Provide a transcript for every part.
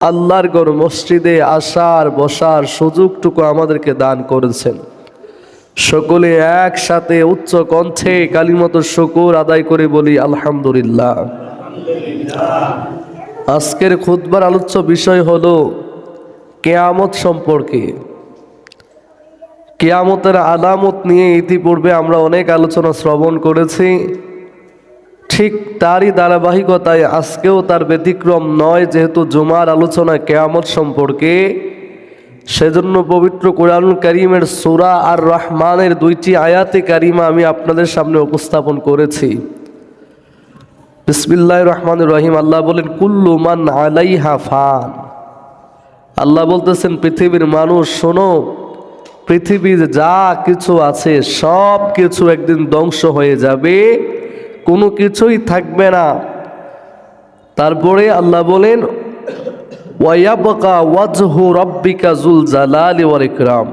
আল্লাহর গর মসজিদে আসার, বসার সুযোগটুকু আমাদেরকে দান করেছেন। সকলে একসাথে উচ্চ কণ্ঠে কালিমত শকুর আদায় করে বলি, আলহামদুলিল্লাহ। আজকের খুতবার আলোচ্য বিষয় হল কেয়ামত সম্পর্কে। কেয়ামতের আলামত নিয়ে ইতিপূর্বে আমরা অনেক আলোচনা শ্রবণ করেছি। ঠিক তারই ধারাবাহিকতায় আজকেও তার ব্যতিক্রম নয়, যেহেতু জুমার আলোচনা কেয়ামত সম্পর্কে। সেজন্য পবিত্র কোরআন করিমের সুরা আর রহমানের দুইটি আয়াতে কারিমা আমি আপনাদের সামনে উপস্থাপন করেছি। বিসমিল্লাহ রহমান রহিম। আল্লাহ বলেন, কুল্লু মান আলাইহা আল্লাহ বলতেছেন, পৃথিবীর মানুষ, শোনো, পৃথিবীর যা কিছু আছে সব কিছু একদিন ধ্বংস হয়ে যাবে। কোনো কিছুই থাকবে না। তারপরে আল্লাহ বলেন ওয়াইয়াবকা ওয়াজহু রব্বিকা জুল জালালি ইকরাম।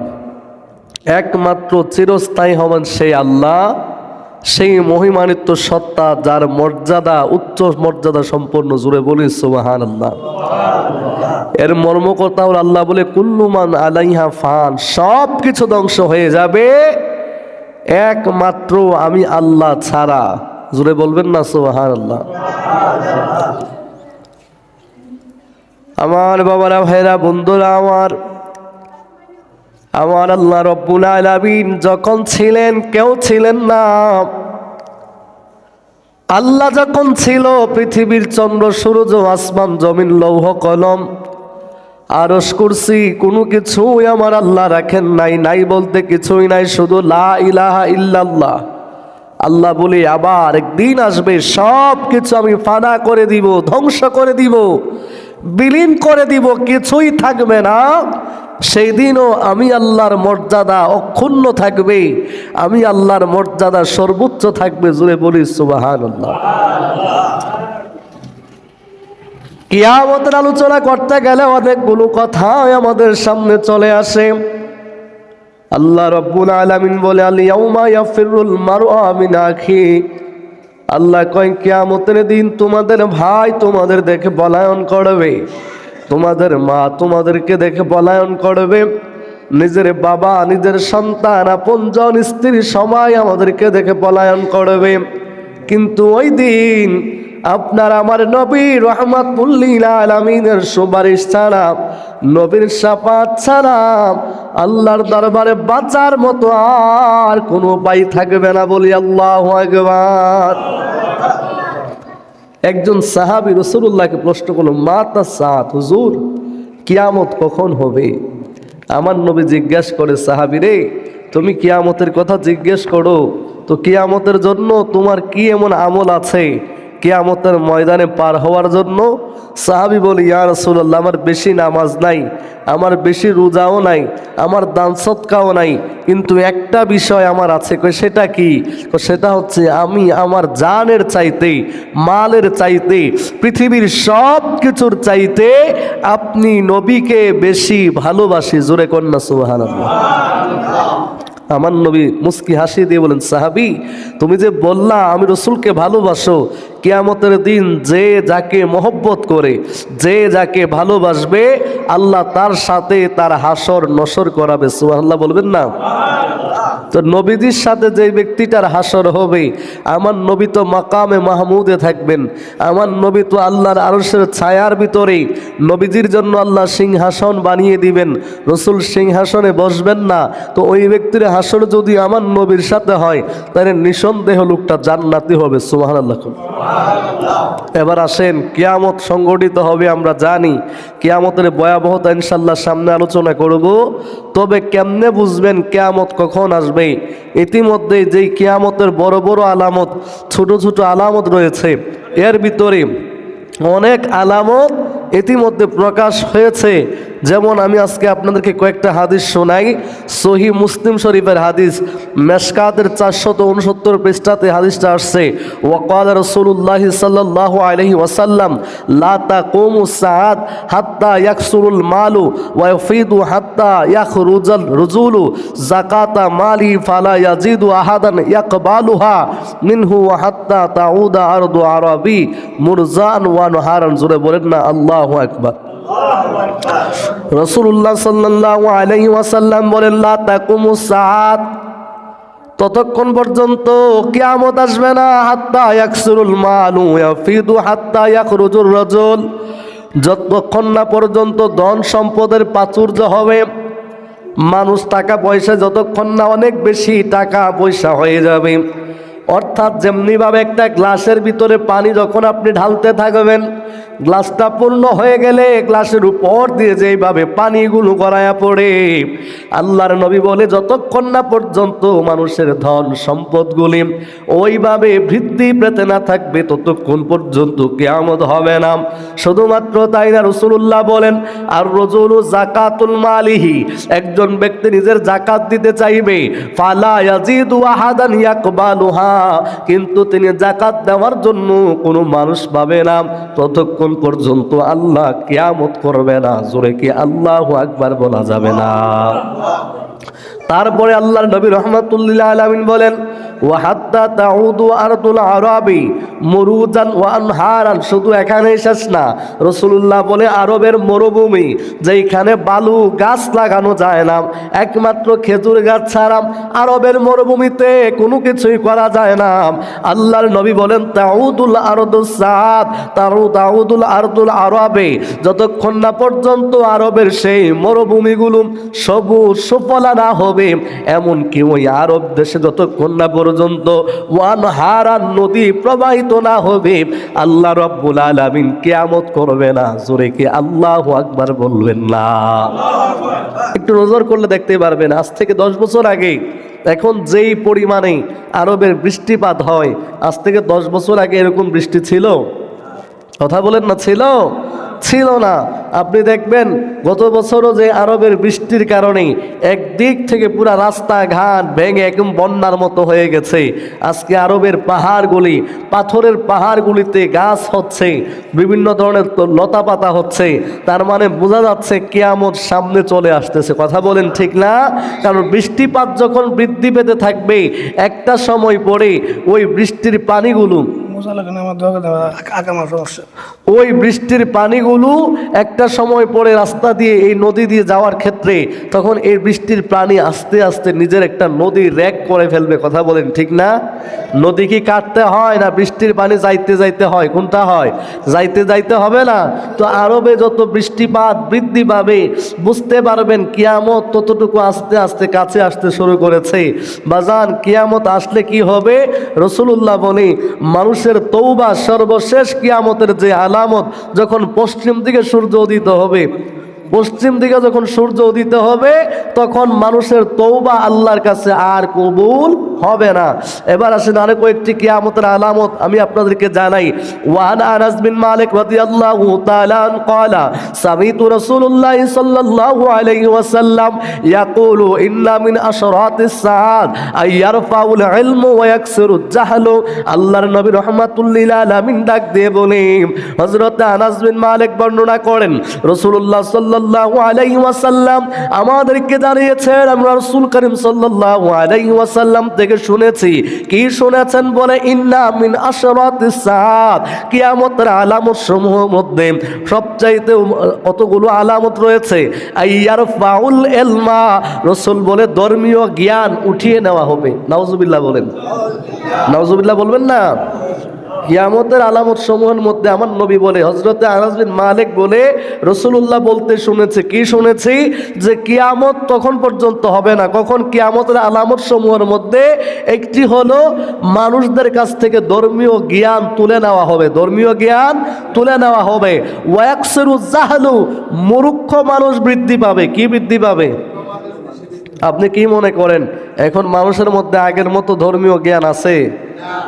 একমাত্র চিরস্থায়ী হবেন সেই আল্লাহ, সেই মহিমানিত্য সত্তা যার মর্যাদা, উচ্চ মর্যাদা সম্পন্ন, জুড়ে বলি সুবাহান আল্লাহ এর মর্মকর্তা হল আল্লাহ বলে কুল্লুমান আলাইহা ফান। সব কিছু ধ্বংস হয়ে যাবে। একমাত্র আমি আল্লাহ ছাড়া। জুড়ে বলবেন না সুবাহান আল্লাহ আমার বাবারা ভাইরা বন্ধুরা আমার আমার আল্লাহ রব্বুল আলামিন যখন ছিলেন, কেউ ছিলেন না। আল্লাহ যখন ছিল, পৃথিবীর চন্দ্র, সূর্য, আসমান, জমিন, লৌহ, কলম আরস করছি কোনো কিছুই আমার আল্লাহ রাখেন নাই নাই বলতে কিছুই নাই, শুধু লা ইলাহা ইল্লাল্লাহ। আল্লাহ বলে, আবার একদিন আসবে সব কিছু আমি ফানা করে দিব, ধ্বংস করে দিব, বিলীন করে দিব, কিছুই থাকবে না। সেই দিনও আমি আল্লাহর মর্যাদা অক্ষুণ্ণ থাকবে, আমি আল্লাহর মর্যাদা সর্বোচ্চ থাকবে জুড়ে বলি সুবাহান কিয়ামতের আলোচনা করতে গেলে অনেকগুলো কথা আমাদের সামনে চলে আসে। আল্লাহ রব্বুল আলামিন বলে আলিয়াউমা ইয়াফিরুল মারআ মিন আখি আল্লাহ কয়, কিয়ামতের দিন তোমাদের ভাই তোমাদের দেখে পলায়ন করবে, তোমাদের মা তোমাদেরকে দেখে পলায়ন করবে। নিজের বাবা, নিজের সন্তান, আপনজন স্ত্রী সবাই আমাদেরকে দেখে পলায়ন করবে। কিন্তু ওই দিন আপনার আমার নবী রহমাতুল্লিল আলমিনের সুপারিশ ছাড়া, নবীর সাপাত ছাড়া আল্লাহর দরবারে বাঁচার মতো আর কোনো উপায় থাকবে না বলি আল্লাহ একজন সাহাবি রসুল্লাহকে প্রশ্ন করল মা তা সাত হুজুর, কিয়ামত কখন হবে? আমার নবী জিজ্ঞাসা করে, সাহাবি রে, তুমি কিয়ামতের কথা জিজ্ঞেস করো। তো কিয়ামতের জন্য তোমার কি এমন আমল আছে? কিয়ামতের ময়দানে পার হওয়ার জন্য সাহাবি বলি, ইয়া রসুল্লাহ আমার বেশি নামাজ নাই, আমার বেশি রোজাও নাই, আমার দান সৎকাও নাই, কিন্তু একটা বিষয় আমার আছে সেটা কি? সেটা হচ্ছে আমি আমার জানের চাইতে, মালের চাইতে, পৃথিবীর সব কিছুর চাইতে আপনি নবীকে বেশি ভালোবাসি। জোরে কন্যা সুবাহান আমার নবী মুস্কি হাসি দিয়ে বলেন, সাহাবি, তুমি যে বললা আমি রসুলকে ভালোবাসো, কেয়ামতের দিন যে যাকে মহব্বত করে, যে যাকে ভালোবাসবে, আল্লাহ তার সাথে তার হাসর নসর করাবে। সুহাল্লাহ বলবেন না? তো নবীজির সাথে যে ব্যক্তিটার হাসর হবে, আমার নবী তো মাকামে মাহমুদে থাকবেন, আমার নবী তো আল্লাহর আরসের ছায়ার ভিতরে, নবীজির জন্য আল্লাহ সিংহাসন বানিয়ে দিবেন, রসুল সিংহাসনে বসবেন না, তো ওই ব্যক্তির হাসর যদি আমার নবীর সাথে হয়, তাহলে নিঃসন্দেহ লোকটা জান্নাতি হবে সুবাহান আল্লাহ এবার আসেন, কিয়ামত সংগঠিত হবে, আমরা জানি, কিয়ামতের ভয়াবহতা ইনশাল্লাহ সামনে আলোচনা করব, তবে কেমনে বুঝবেন কেয়ামত কখন আসবে? ইতিমধ্যে যেই কিয়ামতের বড় বড় আলামত, ছোট ছোট আলামত রয়েছে, এর ভিতরে অনেক আলামত ইতিমধ্যে প্রকাশ হয়েছে। যেমন আমি আজকে আপনাদেরকে কয়েকটা হাদিস শোনাই। সহি মুসলিম শরীফের হাদিস, মেশকাতের চারশত উনসত্তর পৃষ্ঠাতে হাদিসটা আসছে, ওয়াকাল রসুল্লাহ সাল্লাহ আলহি ওয়াসাল্লাম লাতা কোমু সাদ হাত্তা ইয়াকসুরুল মালু ওয়াফিদু হাত্তা ইয়াক রুজাল রুজুলু জাকাতা মালি ফালা ইয়াজিদু আহাদান ইয়াকবালুহা মিনহু হাত্তা তাউদা আরদু আরবি মুরজান ওয়া নহারান। জুড়ে বলেন না, আল্লাহু আকবার। রসুল্লাহ সাল্লাহ বলেন তাকুমুস ততক্ষণ পর্যন্ত কিয়ামত আসবে না, হাত্তা ইয়াকসুরুল মালু ইয়াফিদু, হাত্তা ইয়াখরুজুর রজুল। যতক্ষণ না পর্যন্ত ধন সম্পদের প্রাচুর্য হবে, মানুষ টাকা পয়সা যতক্ষণ না অনেক বেশি টাকা পয়সা হয়ে যাবে। অর্থাৎ যেমনিভাবে একটা গ্লাসের ভিতরে পানি যখন আপনি ঢালতে থাকবেন গ্লাসটা পূর্ণ হয়ে গেলে গ্লাসের উপর দিয়ে যেইভাবে পানিগুলো গড়ায়া পড়ে, আল্লাহর নবী বলে, যতক্ষণ না পর্যন্ত মানুষের ধন সম্পদগুলি ওইভাবে বৃদ্ধি পেতে না থাকবে, ততক্ষণ পর্যন্ত কেয়ামত হবে না। শুধুমাত্র তাই না রসুল্লাহ বলেন, আর রজুল জাকাতুল মালিহি একজন ব্যক্তি নিজের জাকাত দিতে চাইবে কিন্তু তিনি জাকাত দেওয়ার জন্য কোনো মানুষ পাবে না। ততক্ষণ পর্যন্ত আল্লাহ কেয়ামত করবে না। জোরে কি আল্লাহ আকবার বলা যাবে না? তারপরে আল্লাহর নবী রহমাতুল্লাহ আলামিন বলেন, ওয়াহাত্তা তাউদু আরদুল আরবি মুরুজান ওয়া আনহারান। শুধু এখানেই শেষ না রসুল্লাহ বলে আরবের মরুভূমি, যেইখানে বালু গাছ লাগানো যায় না, একমাত্র খেজুর গাছ ছাড়া আরবের মরুভূমিতে কোনো কিছুই করা যায় না। আল্লাহর নবী বলেন, তাউদুল আরদুল সাদ তারু তাউদুল আরদুল আরবে। যতক্ষণ না পর্যন্ত আরবের সেই মরুভূমিগুলো সবুজ সুফলা না হবে এমনকি ওই আরব দেশে যতক্ষণ না পর্যন্ত ওয়ান হারান নদী প্রবাহিত না হবে, আল্লাহ রব্বুল আলামিন কিয়ামত করবে না। জোরে কি আল্লাহ আকবার বলবেন না? একটু নজর করলে দেখতে পারবেন, আজ থেকে দশ বছর আগে, এখন যেই পরিমাণে আরবের বৃষ্টিপাত হয়, আজ থেকে দশ বছর আগে এরকম বৃষ্টি ছিল? কথা বলেন না, ছিল? ছিল না। আপনি দেখবেন গত বছরও যে আরবের বৃষ্টির কারণে একদিক থেকে পুরা রাস্তাঘাট ভেঙে একদম বন্যার মতো হয়ে গেছে। আজকে আরবের পাহাড়গুলি, পাথরের পাহাড়গুলিতে গাছ হচ্ছে, বিভিন্ন ধরনের লতা পাতা হচ্ছে। তার মানে বোঝা যাচ্ছে কেয়ামত সামনে চলে আসতেছে। কথা বলেন ঠিক না? কারণ বৃষ্টিপাত যখন বৃদ্ধি পেতে থাকবে, একটা সময় পরে ওই বৃষ্টির পানিগুলো ওই বৃষ্টির পানিগুলো একটা সময় পরে রাস্তা দিয়ে, এই নদী দিয়ে যাওয়ার ক্ষেত্রে তখন এই বৃষ্টির পানি আস্তে আস্তে নিজের একটা নদী র্যাক করে ফেলবে, কথা বলেন ঠিক না? নদী কি কাটতে হয় না? বৃষ্টির পানি যাইতে যাইতে হয়, কোনটা হয়? যাইতে যাইতে হবে না। তো আরবে যত বৃষ্টিপাত বৃদ্ধি পাবে, বুঝতে পারবেন কিয়ামত ততটুকু আস্তে আস্তে কাছে আসতে শুরু করেছে। বাজান, কিয়ামত আসলে কি হবে? রসুল্লাহ বলে মানুষের তৌবা সর্বশেষ কিয়ামতের যে আলামত যখন পশ্চিম দিকে সূর্য উদিত হবে পশ্চিম দিকে যখন সূর্য উদিত হবে, তখন মানুষের তৌবা আল্লাহর কাছে আর কবুল হবে না। এবার আসেন আরও কয়েকটি কিয়ামতের আলামত আমি আপনাদেরকে জানাই। ওয়ান আনাস বিন মালিক আল্লাহর নবী রাহমাতুল্লিল আলামিন ডাক দিয়ে বলে হযরত আনাস বিন মালিক বর্ণনা করেন, রাসূলুল্লাহ সাল্লাল্লাহু আলাইহি ওয়াসাল্লাম আমাদেরকে জানিয়েছেন, আমরা রাসূল করিম সাল্লাল্লাহু আলাইহি ওয়াসাল্লাম থেকে শুনেছি। কি শুনেছেন বলে? ইন্না মিন আশরাতিস সাআত। কিয়ামতের আলামত সমূহের মধ্যে সবচাইতে কতগুলো আলামত রয়েছে? আইয়ার ফাউল এলমা। রসুল বলে, ধর্মীয় জ্ঞান উঠিয়ে নেওয়া হবে। নাউজুবিল্লাহ বলেন। নাউজুবিল্লাহ বলবেন না? কিয়ামতের আলামত সমূহের মধ্যে আমার নবী বলে হজরতে আনাস বিন মালিক বলে রসুল্লাহ বলতে শুনেছে। কি শুনেছি? যে কিয়ামত তখন পর্যন্ত হবে না। কখন? কিয়ামতের আলামত সমূহের মধ্যে একটি হলো, মানুষদের কাছ থেকে ধর্মীয় জ্ঞান তুলে নেওয়া হবে। ধর্মীয় জ্ঞান তুলে নেওয়া হবে। ওয়াকসেরু জাহালু, মূর্খ মানুষ বৃদ্ধি পাবে। কি বৃদ্ধি পাবে? আপনি কি মনে করেন? এখন মানুষের মধ্যে আগের মতো ধর্মীয় জ্ঞান আছে?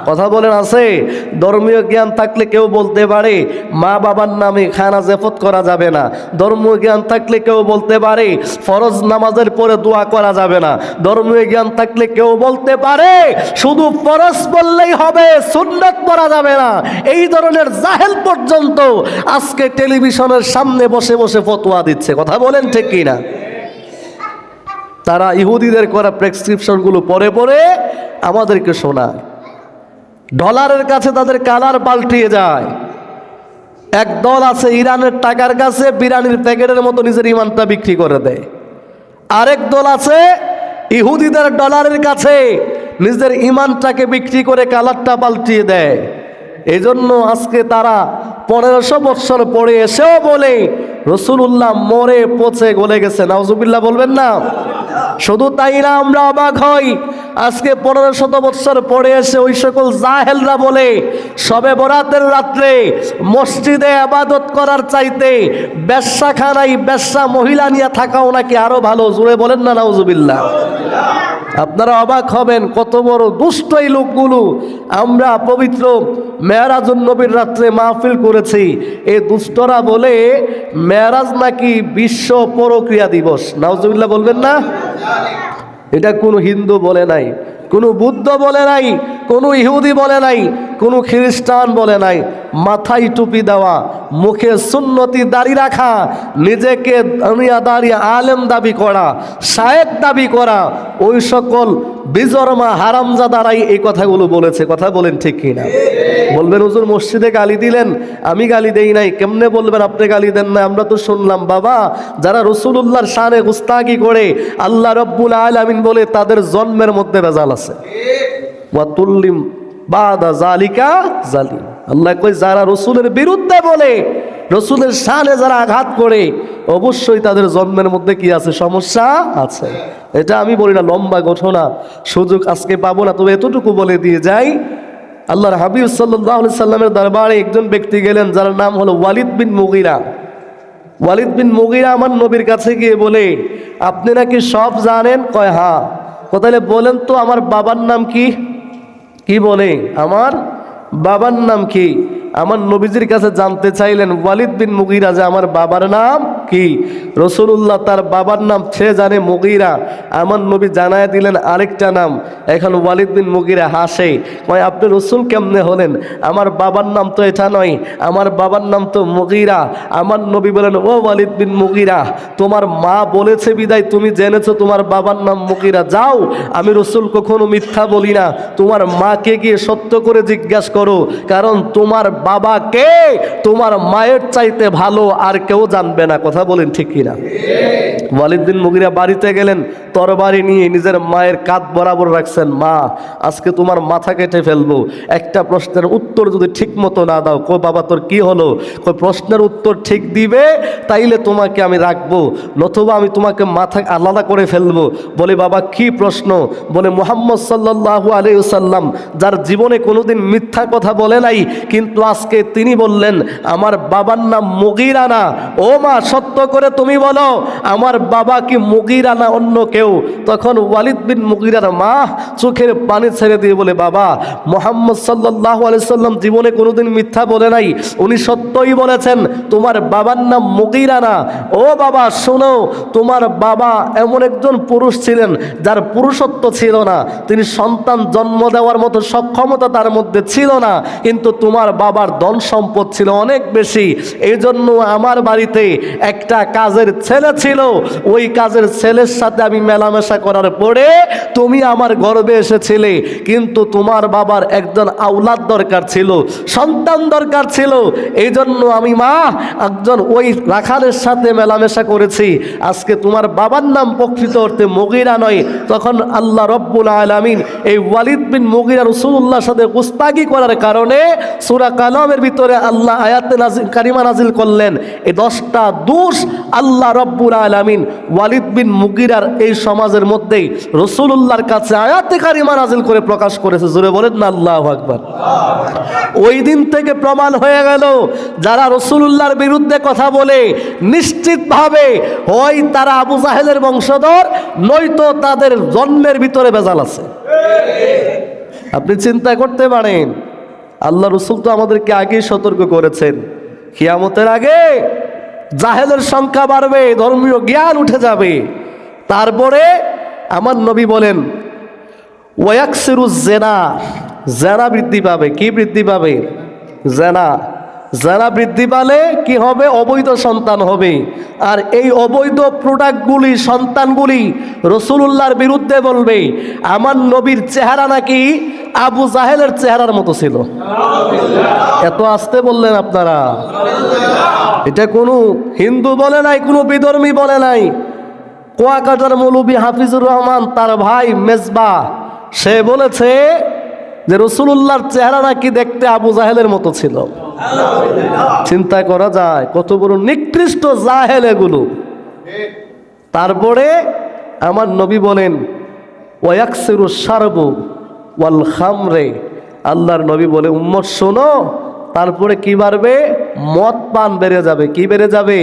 কথা বলেন, আছে? ধর্মীয় জ্ঞান থাকলে কেউ বলতে পারে, মা বাবার নামে খানা জেফত করা যাবে না। ধর্মীয় জ্ঞান থাকলে কেউ বলতে পারে, ফরজ নামাজের পরে দোয়া করা যাবে না। ধর্মীয় জ্ঞান থাকলে কেউ বলতে পারে, শুধু ফরজ বললেই হবে, সুন্নত পড়া যাবে না। এই ধরনের জাহেল পর্যন্ত আজকে টেলিভিশনের সামনে বসে বসে ফতোয়া দিচ্ছে। কথা বলেন ঠিক কিনা? তারা ইহুদিদের করা প্রেসক্রিপশনগুলো পরে পরে আমাদেরকে শোনায়। ডলারের কাছে তাদের কালার পাল্টিয়ে যায়। এক দল আছে ইরানের টাকার কাছে বিরানির প্যাকেটের মতো নিজের ইমানটা বিক্রি করে দেয়। আরেক দল আছে ইহুদিদের ডলারের কাছে নিজের ইমানটাকে বিক্রি করে কালারটা পাল্টিয়ে দেয়। এই জন্য আজকে তারা পনেরোশো বৎসর পরে এসেও বলে রসুল্লাহ মরে পচে গলে গেছে। নাউজুবিল্লাহ বলবেন না। শুধু তাই না আমরা অবাক হই। আজকে পনেরো শত বৎসর পরে এসে ওই সকল জাহেলরা বলে, সবে বরাতের রাত্রে মসজিদে আবাদত করার চাইতে ব্যবসাখানায় ব্যবসা মহিলা নিয়ে থাকাও নাকি আরও ভালো। জুড়ে বলেন না, নাউজুবিল্লাহ। আপনারা অবাক হবেন কত বড় দুষ্ট এই লোকগুলো। আমরা পবিত্র মেয়ারাজুন নবীর রাত্রে মাহফিল করেছি। এই দুষ্টরা বলে মেয়ারাজ নাকি বিশ্ব পরক্রিয়া দিবস। নাউজুবিল্লাহ বলবেন না? এটা কোনো হিন্দু বলে নাই, কোনো বুদ্ধ বলে নাই, কোনো ইহুদি বলে নাই, কোনো খ্রিস্টান বলে নাই। মাথায় টুপি দেওয়া, মুখে সুন্নতি দাড়ি রাখা, নিজেকে দাঁড়িয়ে আলেম দাবি করা, শায়েক দাবি করা, ওই সকল বিজরমা হারামজাদারাই এই কথাগুলো বলেছে। কথা বলেন ঠিক কিনা? বলবেন, হুজুর, মসজিদে গালি দিলেন, আমি গালি দেই নাই। কেমনে বলবেন আপনি গালি দেন না? আমরা তো শুনলাম, বাবা, যারা রসুল্লাহর শানে গুস্তাগি করে আল্লাহ রব্বুল আলামিন বলে, তাদের জন্মের মধ্যে বেজাল আছে। ওয়াতুল্লিম বাদা আল্লাহ কই যারা রসুলের বিরুদ্ধে বলে, রসুলের শানে যারা আঘাত করে, অবশ্যই তাদের জন্মের মধ্যে কি আছে? সমস্যা আছে। এটা আমি বলি না, লম্বা ঘটনা। সুযোগ আজকে পাবো না, তবে এতটুকু বলে দিয়ে যাই। আল্লাহর হাবিব সাল্লাহ সাল্লামের দরবারে একজন ব্যক্তি গেলেন, যার নাম হলো ওয়ালিদ বিন মুগিরা। ওয়ালিদ বিন মুগিরা আমার নবীর কাছে গিয়ে বলে, আপনি নাকি সব জানেন? কয় হ্যাঁ। কোথায় বলেন তো, আমার বাবার নাম কি? কি বলে, আমার বাবার নাম কি? আমার নবীজির কাছে জানতে চাইলেন, ওয়ালিদ বিন মুগিরা যে আমার বাবার নাম কি? রসুল্লাহ তার বাবার নাম সে জানে মুগিরা। আমার নবী জানায় দিলেন আরেকটা নাম, এখন ওয়ালিদ বিন মুগিরা হাসে, কয়, আপনি রসুল কেমনে হলেন? আমার বাবার নাম তো এটা নয়, আমার বাবার নাম তো মুগিরা। আমার নবী বলেন, ও ওয়ালিদ বিন মুগিরা, তোমার মা বলেছে বিদায়, তুমি জেনেছো তোমার বাবার নাম মুগিরা। যাও, আমি রসুল কখনো মিথ্যা বলি না। তোমার মাকে গিয়ে সত্য করে জিজ্ঞাসা করো, কারণ তোমার বাবা কে তোমার মায়ের চাইতে ভালো আর কেউ জানবে না। কথা বলেন ঠিক কিনা? ওয়ালিদ বিন মুগিরা বাড়িতে গেলেন, তরবারি নিয়ে নিজের মায়ের কাঁধ বরাবর রাখছেন, মা, আজকে তোমার মাথা কেটে ফেলব। একটা প্রশ্নের উত্তর যদি ঠিক মতো না দাও, কো বাবা তোর কি হলো? কই প্রশ্নের উত্তর ঠিক দিবে, তাইলে তোমাকে আমি রাখব। নতুবা আমি তোমাকে মাথা আলাদা করে ফেলব। বলে, বাবা, কি প্রশ্ন? বলে, মোহাম্মদ সাল্লাহ আলাইসাল্লাম যার জীবনে কোনোদিন মিথ্যা কথা বলে নাই, কিন্তু আজকে তিনি বললেন, আমার বাবার নাম মুগিরা না। ও মা, সত্য করে তুমি বলো, আমার বাবা কি মুগিরা না অন্য কেউ? তখন ওয়ালিদ বিন মুগিরার মা চোখের পানি ছেড়ে দিয়ে বলে, বাবা, মোহাম্মদ সাল্লাহ আলাইসাল্লাম জীবনে কোনোদিন মিথ্যা বলে নাই। উনি সত্যই বলেছেন, তোমার বাবার নাম মুগিরা না। ও বাবা, শোনো, তোমার বাবা এমন একজন পুরুষ ছিলেন, যার পুরুষত্ব ছিল না। তিনি সন্তান জন্ম দেওয়ার মতো সক্ষমতা তার মধ্যে ছিল না। কিন্তু তোমার বাবার ধন সম্পদ ছিল অনেক বেশি। এই জন্য আমার বাড়িতে একটা কাজের ছেলে ছিল। ওই কাজের ছেলের সাথে আমি মেলামেশা করার পরে তুমি আমার গর্বে এসেছিলে। কিন্তু তোমার বাবার একজন আউলাদ দরকার ছিল, সন্তান দরকার ছিল। এই জন্য আমি মা, একজন ওই রাখালের সাথে মেলামেশা করেছি। আজকে তোমার বাবার নাম প্রকৃত অর্থে মগিরা নয়। তখন আল্লাহ রব্বুল আলমিন এই ওয়ালিদ বিন মগিরা রসুল্লাহর সাথে গুস্তাগি করার কারণে সুরা কালামের ভিতরে আল্লাহ আয়াতে নাজিল, কারিমা নাজিল করলেন। এই দশটা দোষ আল্লাহ রব্বুল আলমিন ওয়ালিদ বিন মুগিরার এই সমাজের মধ্যেই রসুল্লাহর কাছে আয়াতে কারিমা নাজিল করে প্রকাশ করেছে। জোরে বলেন না, আল্লাহ আকবার। ওই দিন থেকে প্রমাণ হয়ে গেল, যারা রসুল্লাহর বিরুদ্ধে কথা বলে, নিশ্চিতভাবে হয় তারা আবু জাহেলের বংশধর, নয়তো তাদের জন্মের ভিতরে বেজাল আছে। আপনি চিন্তা করতে পারেন আল্লাহ রসুল তো আমাদেরকে আগেই সতর্ক করেছেন। কিয়ামতের আগে জাহেলের সংখ্যা বাড়বে, ধর্মীয় জ্ঞান উঠে যাবে। তারপরে আমার নবী বলেন, ওয়াকসিরু জেনা। জেনা বৃদ্ধি পাবে। কি বৃদ্ধি পাবে? জেনা। জেনা বৃদ্ধি পালে কি হবে? অবৈধ সন্তান হবে। আর এই অবৈধ প্রোডাক্টগুলি, সন্তানগুলি রসুলুল্লাহর বিরুদ্ধে বলবে, আমার নবীর চেহারা নাকি আবু জাহেলের চেহারার মতো ছিল। এত আসতে বললেন আপনারা। এটা কোনো হিন্দু বলে নাই, কোনো বিধর্মী বলে নাই। কুয়াকাটার মৌলবী হাফিজুর রহমান, তার ভাই মেজবা, সে বলেছে যে রসুল্লাহর চেহারা নাকি দেখতে আবু জাহেলের মতো ছিল। চিন্তা করা যায়, কত বড় নিকৃষ্ট জাহেল এগুলো। তারপরে আমার নবী বলেন ওয়াকসিরু সারবু ওয়াল খামরে। আল্লাহর নবী বলে, উম্মত, শোনো, তারপরে কি বাড়বে? মদ পান বেড়ে যাবে। কি বেড়ে যাবে?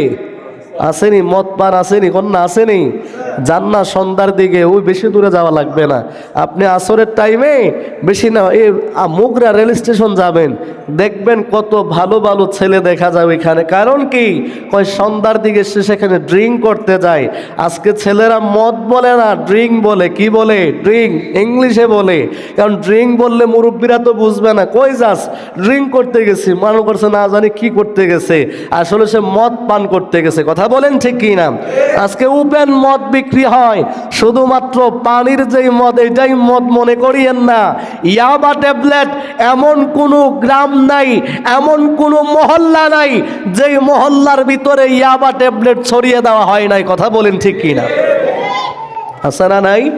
আসেনি, মদ পান আসেনি, কন্যা আসেনি। জান্না সন্ধ্যার দিকে, ওই বেশি দূরে যাওয়া লাগবে না। আপনি আসরের টাইমে বেশি না, এই মুগরা রেল স্টেশন যাবেন। দেখবেন কত ভালো ভালো ছেলে দেখা যাবে এখানে কারণ কি? কয়, সন্ধ্যার দিকে সে সেখানে ড্রিঙ্ক করতে যায়। আজকে ছেলেরা মদ বলে না ড্রিঙ্ক বলে। কি বলে? ড্রিঙ্ক ইংলিশে বলে। কারণ ড্রিঙ্ক বললে মুরব্বীরা তো বুঝবে না। কই যাস? ড্রিঙ্ক করতে গেছি। মনে করছে না জানি কি করতে গেছে। আসলে সে মদ পান করতে গেছে। কথা বলেন ঠিক কি না আজকে ওপেন মদ বিক্রি হয়। শুধুমাত্র পানির যেই মদ, এটাই মদ মনে করিয়েন না। ইয়াবা ট্যাবলেট এমন কোনো গ্রাম নাই, এমন কোনো মহল্লা নাই, যেই মহল্লার ভিতরে ইয়াবা ট্যাবলেট ছড়িয়ে দেওয়া হয় নাই। কথা বলেন ঠিক কিনা? আছে নাই?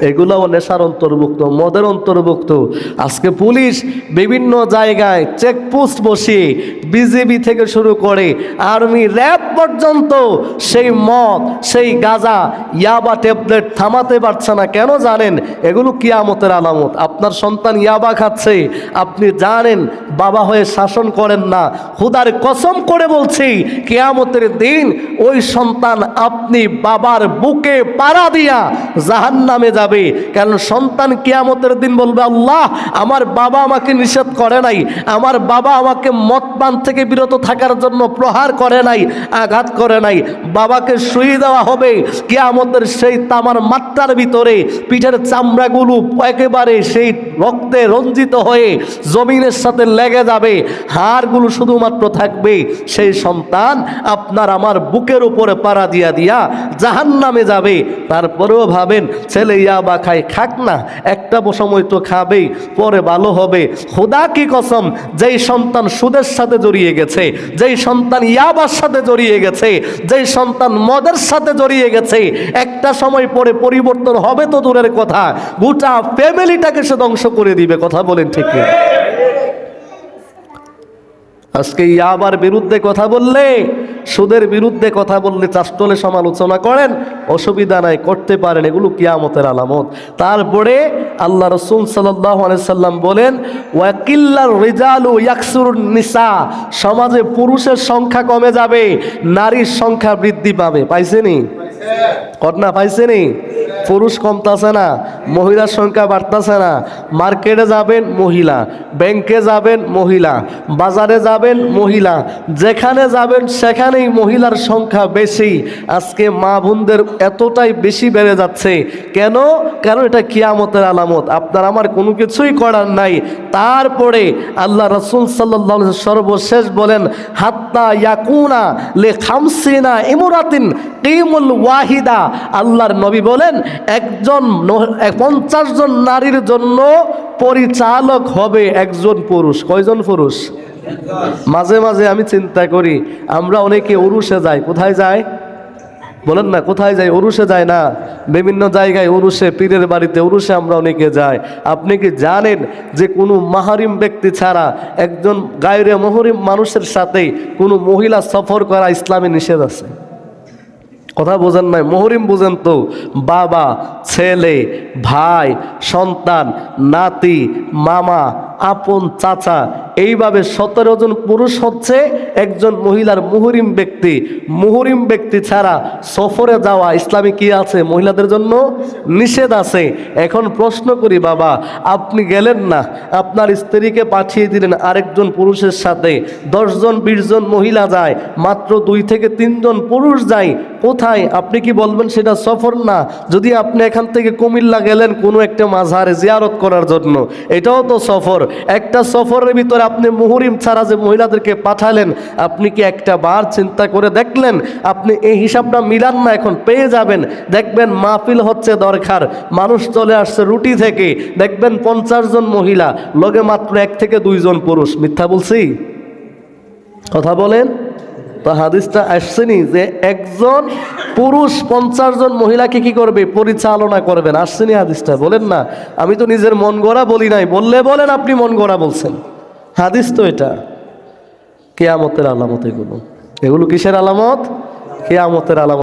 এগুলোও নেশার অন্তর্ভুক্ত, মদের অন্তর্ভুক্ত। আজকে পুলিশ বিভিন্ন জায়গায় চেকপোস্ট বসিয়ে বিজেপি থেকে শুরু করে আর্মি র্যাব পর্যন্ত সেই মদ, সেই গাজা, ইয়াবা ট্যাবলেট থামাতে পারছে না। কেন জানেন? এগুলো কিয়ামতের আলামত। আপনার সন্তান ইয়াবা খাচ্ছে। আপনি জানেন, বাবা হয়ে শাসন করেন না। খুদার কসম করে বলছি, কেয়ামতের দিন ওই সন্তান আপনি বাবার বুকে পাড়া দিয়া জাহান নামে যাবে। কারণ সন্তান কেয়ামতের দিন বলবে, আল্লাহ, আমার বাবা আমাকে নিষেধ করে নাই। আমার বাবা আমাকে মদ পান থেকে বিরত থাকার জন্য প্রহার করে নাই, আঘাত করে নাই। বাবাকে শুয়ে দেওয়া হবে। কেয়ামতের সেই তামার মাত্রার ভিতরে পিঠের চামড়াগুলো একেবারে সেই রক্তে রঞ্জিত হয়ে জমিনের সাথে লেগে যাবে। হাড়গুলো শুধুমাত্র থাকবে সেই সন্তান আপনার আমার বুকের উপরে পাড়া দিয়া দিয়া জাহান নামে যাবে। তারপরেও ভাবেন, ছেলে ইয়াবা খায় খাক না, একটা সময় তো খাবেই, পরে ভালো হবে খোদা কি কসম, যেই সন্তান সুদের সাথে জড়িয়ে গেছে, যেই সন্তান ইয়াবার সাথে জড়িয়ে গেছে, যেই সন্তান মদের সাথে জড়িয়ে গেছে, একটা সময় পরে পরিবর্তন হবে তো দূরের কথা, গোটা ফ্যামিলিটাকে সে ধ্বংস করে দিবে, কথা বলেন ঠিক? আজকে ইয়াবার বিরুদ্ধে কথা বললে সুদের বিরুদ্ধে কথা বললে চাষ্টলে সমালোচনা করেন, অসুবিধা নাই, করতে পারেন, এগুলো কিয়ামতের আলামত। তারপরে আল্লাহ রসুল সাল্লাম বলেন ইয়াকসুর নিসা সমাজে পুরুষের সংখ্যা কমে যাবে, নারীর সংখ্যা বৃদ্ধি পাবে। পাইছেনি? ঘটনা পাইছেনি? পুরুষ কমতাছে না, মহিলার সংখ্যা বাড়তেছে না। মার্কেটে যাবেন মহিলা, ব্যাংকে যাবেন মহিলা, বাজারে যাবেন মহিলা, যেখানে যাবেন সেখানেই মহিলার সংখ্যা বেশি। আজকে মা বোনদের এতটাই বেশি বেড়ে যাচ্ছে। কেন? কারণ এটা কিয়ামতের আলামত। আপনার আমার কোনো কিছুই করার নাই। তারপরে আল্লাহ রসুল সাল্লাহ সর্বশেষ বলেন, হাত্তা ইয়াকুনা লে খামসিনা ইমরাতিন কিমুল ওয়াহিদা। আল্লাহর নবী বলেন একজন পঞ্চাশ জন নারীর জন্য পরিচালক হবে একজন পুরুষ। কয়জন পুরুষ? মাঝে মাঝে আমি চিন্তা করি, আমরা অনেকে উরুষে যাই, কোথায় যায় বলেন না, কোথায় যাই? উরুষে যায় না। বিভিন্ন জায়গায় উরুষে, পীরের বাড়িতে উরুষে আমরা অনেকে যাই। আপনি কি জানেন যে কোনো মাহারিম ব্যক্তি ছাড়া একজন গায়রে মহরিম মানুষের সাথে কোনো মহিলা সফর করা ইসলামে নিষেধ আছে? কথা বোঝেন নাই, মহরিম বুঝেন তো, বাবা, ছেলে, ভাই, সন্তান, নাতি, মামা, আপন, চাচা, এইভাবে সতেরো জন পুরুষ হচ্ছে, একজন মহিলার মুহরিম ব্যক্তি। মুহরিম ব্যক্তি ছাড়া সফরে যাওয়া ইসলামে কি আছে? মহিলাদের জন্য নিষেধ আছে। এখন প্রশ্ন করি, বাবা, আপনি গেলেন না, আপনার স্ত্রীকে পাঠিয়ে দিলেন আরেকজন পুরুষের সাথে। দশজন বিশজন মহিলা যায়, মাত্র দুই থেকে তিনজন পুরুষ যায় কোথায়? আপনি কি বলবেন সেটা সফর না? যদি আপনি এখান থেকে কুমিল্লা গেলেন কোনো একটা মাঝারে জিয়ারত করার জন্য, এটাও তো সফর। একটা সফরের ভিতরে আপনি মুহুরিম ছাড়া যে মহিলাদেরকে পাঠালেন, আপনি কি একটা বার চিন্তা করে দেখলেন? আপনি এই হিসাবটা মিলান না, এখন পেয়ে যাবেন। দেখবেন মাহফিল হচ্ছে দরকার। মানুষ চলে আসছে রুটি থেকে। দেখবেন পঞ্চাশ জন মহিলা, লগে মাত্র এক থেকে দুইজন পুরুষ। মিথ্যা বলছি? কথা বলেন? তো হাদিসটা আসছেনি যে একজন পুরুষ পঞ্চাশ জন মহিলাকে কি করবে? পরিচালনা করবেন আসছেনি হাদিসটা, বলেন না। আমি তো নিজের মন গড়া বলি নাই। বললে বলেন, আপনি মন গড়া বলছেন। হাদিস তো এটা। কেয়ামতের আলামত এগুলো। এগুলো কিসের আলামত? কেয়ামতের আলামত।